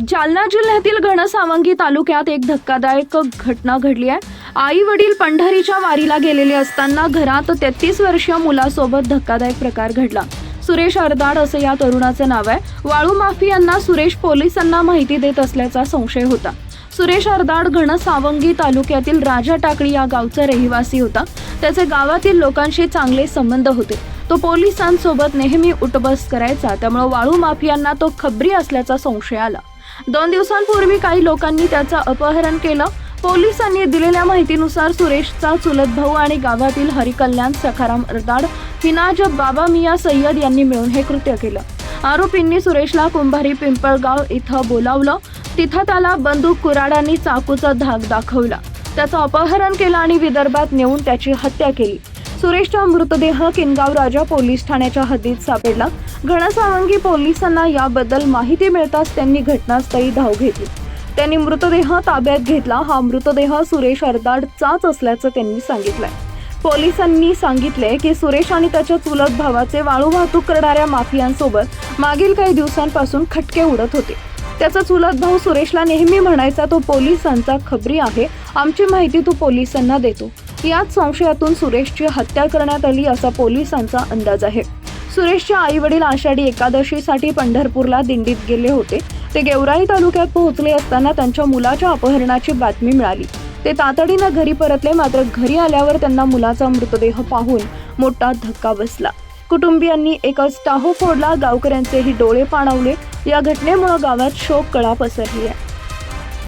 जालना जिल्ह्यातील घनसावंगी तालुक्यात एक धक्कादायक घटना घडली आहे. आई वडील पंढरीच्या वारीला गेलेले असताना घरात तेहतीस वर्षीय मुलासोबत धक्कादायक प्रकार घडला. सुरेश अरदाड असं या तरुणाचं नाव आहे. वाळू माफियांना सुरेश पोलिसांना माहिती देत असल्याचा संशय होता. सुरेश अर्दाड घनसावंगी तालुक्यातील राजा टाकळी या गावचा रहिवासी होता. त्याचे गावातील लोकांशी चांगले संबंध होते. तो पोलिसांसोबत नेहमी उठबस करायचा. त्यामुळे वाळू माफियांना तो खबरी असल्याचा संशय आला. दोन दिवसांपूर्वी काही लोकांनी त्याचं अपहरण केलं. पोलिसांनी दिलेल्या माहितीनुसार सुरेशचा चुलत भाऊ आणि गावातील हरिकल्याण सखाराम रदाड हिनाज बाबा मिया सय्यद यांनी मिळून हे कृत्य केलं. आरोपींनी सुरेशला कुंभारी पिंपळगाव इथं बोलावलं. तिथं त्याला बंदूक कुराडांनी चाकूचा धाक दाखवला. त्याचं अपहरण केलं आणि विदर्भात नेऊन त्याची हत्या केली. सुरेशचा मृतदेह किनगाव राजा पोलीस ठाण्याच्या हद्दीत सापडला. घनसावंगी पोलिसांना याबद्दल माहिती मिळताच त्यांनी घटनास्थळी धाव घेतली. त्यांनी मृतदेह ताब्यात घेतला. हा मृतदेह सुरेश अर्दाडचाच असल्याचं त्यांनी सांगितलंय. पोलिसांनी सांगितले की सुरेश आणि त्याच्या चुलत भावाचे वाळू वाहतूक करणाऱ्या माफियांसोबत मागील काही दिवसांपासून खटके उडत होते. त्याचा चुलत भाऊ सुरेशला नेहमी म्हणायचा तो पोलिसांचा खबरी आहे. आमची माहिती तू पोलिसांना देतो. याच संशयातून सुरेशची हत्या करण्यात आली असा पोलिसांचा अंदाज आहे. सुरेशचे आई वडील आषाढी एकादशीसाठी पंढरपूरला दिंडीत गेले होते. ते गेवराई तालुक्यात पोहोचले असताना त्यांच्या मुलाच्या अपहरणाची बातमी मिळाली. ते तातडीनं घरी परतले मात्र घरी आल्यावर त्यांना मुलाचा मृतदेह पाहून मोठा धक्का बसला. कुटुंबियांनी एकच टाहो फोडला गावकऱ्यांचेही डोळे पाणावले. या घटनेमुळे गावात शोक कळा पसरली आहे.